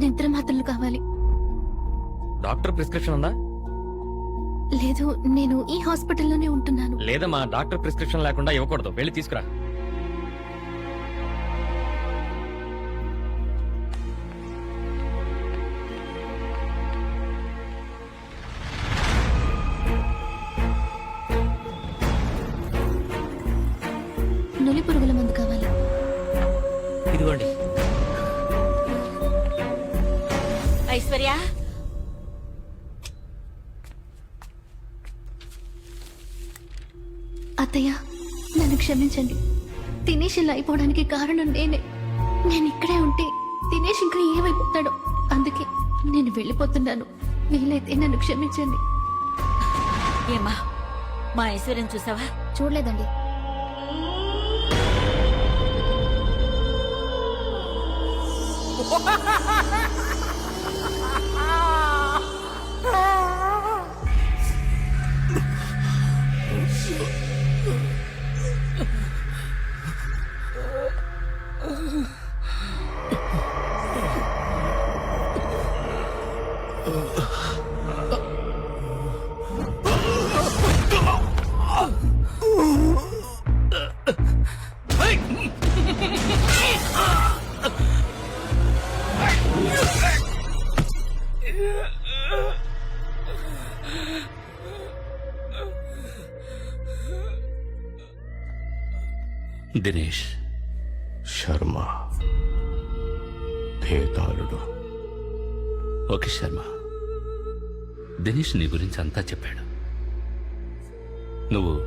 నిద్ర మాత్రలు కావాలి. డాక్టర్ ప్రిస్క్రిప్షన్ ఉందా? లేదు నేను ఈ హాస్పిటల్లోనే ఉంటున్నాను. లేదమ్మా డాక్టర్ ప్రిస్క్రిప్షన్ లేకుండా ఇవ్వకూడదు. వెళ్ళి తీసుకురా. నులి పురుగుల మందు కావాలి. ఇదిగోండి. ఐశ్వర్య. అత్తయ్య నన్ను క్షమించండి. దినేష్ ఇలా అయిపోవడానికి కారణం నేనే. నేను ఇక్కడే ఉంటే దినేష్ ఇంకా ఏమైపోతాడో అందుకే నేను వెళ్ళిపోతున్నాను. వీలైతే నన్ను క్షమించండి. ఏమా మా ఐశ్వర్యం చూసావా? చూడలేదండి. Hey! దినేష్ శర్మ. భేతాళుడు ఓకే శర్మ. దినేష్ నీ గురించి అంతా చెప్పాడు. నువ్వు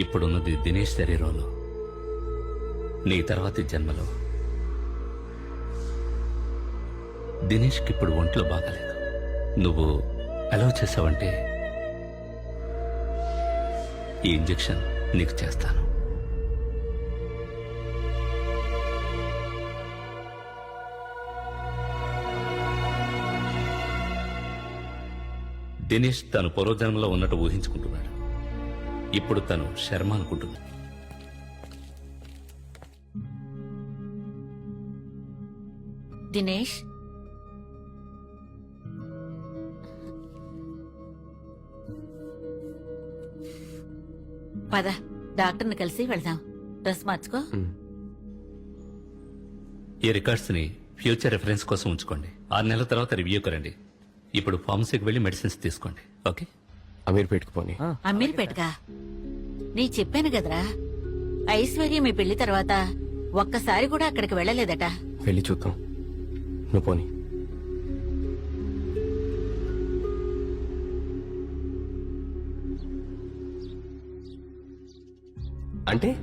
ఇప్పుడున్నది దినేష్ శరీరంలో. నీ తర్వాతి జన్మలో. దినేష్కి ఇప్పుడు ఒంట్లో బాగాలేదు. నువ్వు అలౌ చేసావంటే ఈ ఇంజెక్షన్ నీకు చేస్తాను. దినేష్ తను పూర్వజన్మలో ఉన్నట్టు ఊహించుకుంటున్నాడు. ఇప్పుడు తను శర్మ అనుకుంటున్నాడు దినేష్? పద. డాక్టర్ని కలిసి వెళ్దాం. డ్రెస్ మార్చుకో. ఈ రికార్డ్స్ని ఫ్యూచర్ రెఫరెన్స్ కోసం ఉంచుకోండి. ఆరు నెలల తర్వాత రివ్యూకి రండి ఇప్పుడు ఫార్మసీకి వెళ్ళి మెడిసిన్స్ తీసుకోండి. ఓకే? అమీర్ పెట్టుకుపోని అమ్మీర్పేటగా నీ చెప్పాను కదరా. ఐశ్వర్య మీ పెళ్ళి తర్వాత ఒక్కసారి కూడా అక్కడికి వెళ్ళలేదట. వెళ్ళి చూద్దాం. నువ్వు పోని. అంటే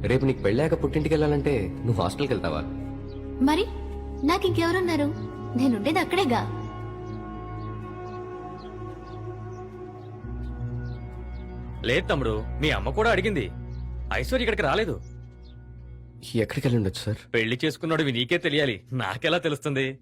రేపు నీకు పెళ్ళాక పుట్టింటికి వెళ్ళాలంటే నువ్వు హాస్టల్కి వెళ్తావా మరి నాకు ఇంకెవరున్నారు నేనుండేది అక్కడేగా. లేదు తమ్ముడు మీ అమ్మ కూడా అడిగింది. ఐశ్వర్య ఇక్కడికి రాలేదు. ఎక్కడికి వెళ్ళి ఉండొచ్చు సార్? పెళ్ళి చేసుకున్నాడు నీకే తెలియాలి. నాకెలా తెలుస్తుంది?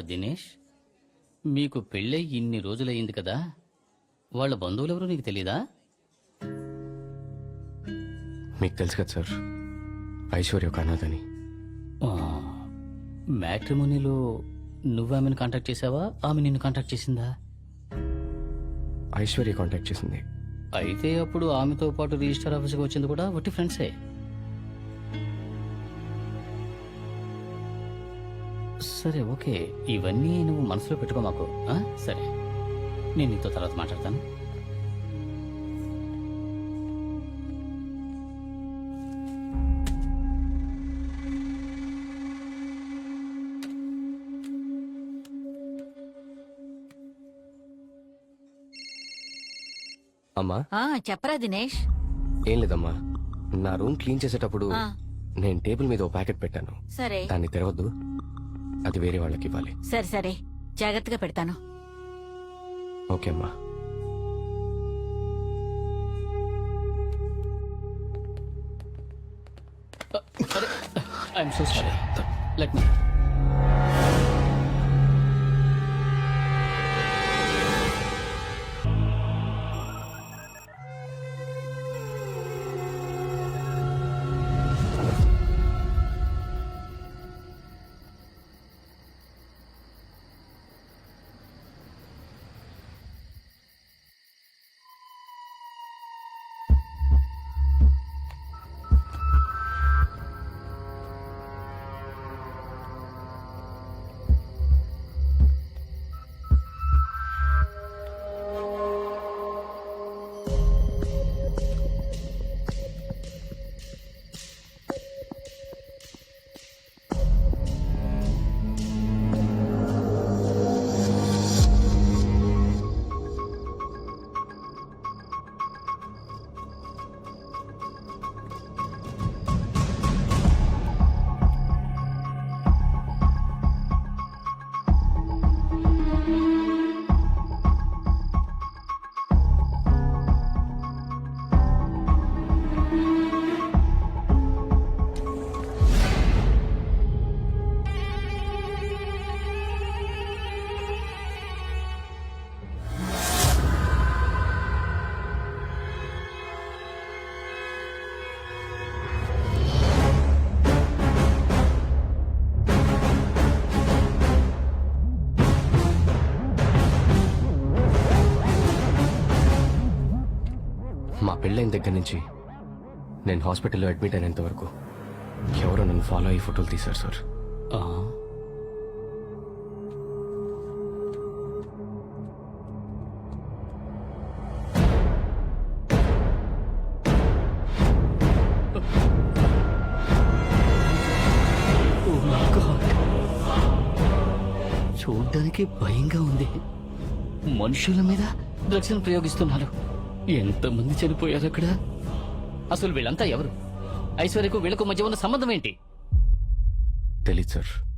దినేష్ మీకు పెళ్ళై ఇన్ని రోజులయ్యింది కదా వాళ్ళ బంధువులెవరూ నీకు తెలీదా? మీకు తెలుసు కదా సార్ ఐశ్వర్య ఒక అనాథని. మ్యాట్రిమోనీలో నువ్వు ఆమెను కాంటాక్ట్ చేసావా ఆమె నిన్ను కాంటాక్ట్ చేసిందా? ఐశ్వర్య కాంటాక్ట్ చేసింది. అయితే అప్పుడు ఆమెతో పాటు రిజిస్టర్ ఆఫీస్కి వచ్చింది కూడా వట్టి ఫ్రెండ్సే. సరే ఓకే. ఇవన్నీ నువ్వు మనసులో పెట్టుకో మాకు. ఆ? సరే. నేను నీతో తర్వాత మాట్లాడతాను. అమ్మా. ఆ చెప్పరా దినేష్. ఏం లేదమ్మా. నా రూమ్ క్లీన్ చేసేటప్పుడు ఆ. నేను టేబుల్ మీద ఓ ప్యాకెట్ పెట్టాను. సరే. దాన్ని తెరవద్దు. అది వేరే వాళ్ళకి ఇవ్వాలి. సరే సరే. జాగ్రత్తగా పెడతాను. ఓకే అమ్మా. I'm so sorry let me పెళ్ళైన దగ్గర నుంచి నేను హాస్పిటల్లో అడ్మిట్ అయినంత వరకు ఎవరో నన్ను ఫాలో అయ్యి ఫోటోలు తీశారు సార్. చూడ్డానికి భయంగా ఉంది. మనుషుల మీద డ్రగ్స్ ప్రయోగిస్తున్నారు. ఎంతమంది చనిపోయారు అక్కడ? అసలు వీళ్ళంతా ఎవరు? ఐశ్వర్యకు వీళ్ళకు మధ్య ఉన్న సంబంధం ఏంటి? తెలీదు సార్.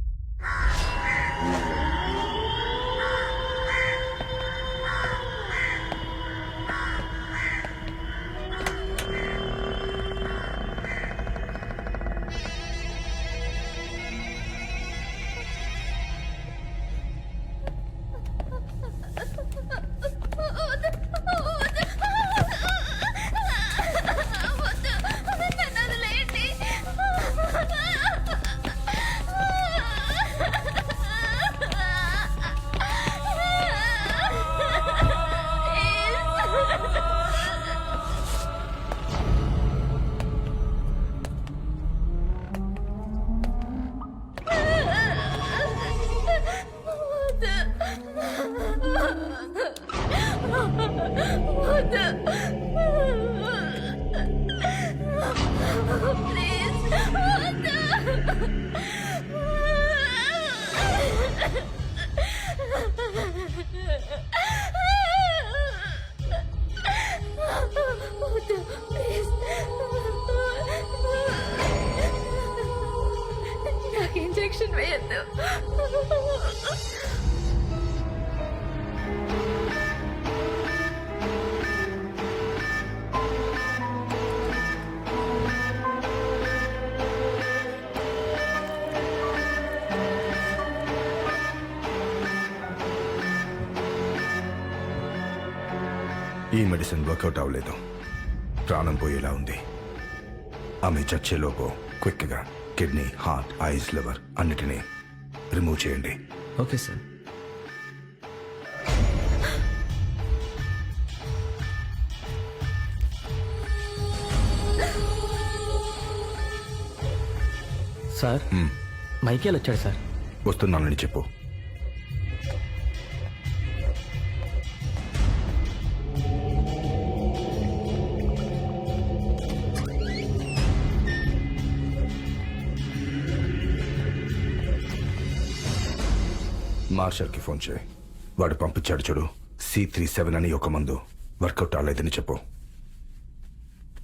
నాకు ఈ మెడిసిన్ వర్కౌట్ అవ్వలేదు. ప్రాణం పోయేలా ఉంది. ఆమె చచ్చేలోపు క్విక్గా కిడ్నీ హార్ట్ ఐస్ లివర్ అన్నిటినీ రిమూవ్ చేయండి. Okay sir. సార్ మైకేల్ వచ్చాడు సార్. వస్తున్నానని చెప్పు. మార్షల్కి ఫోన్ చేయి. వాడు పంపించాడు చూడు. సి త్రీ సెవెన్ అని ఒక మందు. వర్కౌట్ అవ్వలేదని చెప్పు.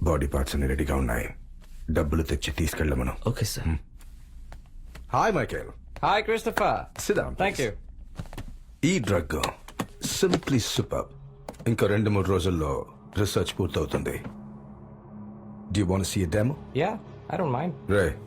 బాడీ పార్ట్స్ అన్ని రెడీగా ఉన్నాయి. డబ్బులు తెచ్చి తీసుకెళ్ళమను okay sir. Hi Michael. Hi, Christopher. సిద్ధం Thank you. ఈ డ్రగ్ సింప్లీ సూపర్. ఇంకో రెండు మూడు రోజుల్లో రీసెర్చ్ పూర్తవుతుంది. Do want see demo Yeah, I don't mind. Ray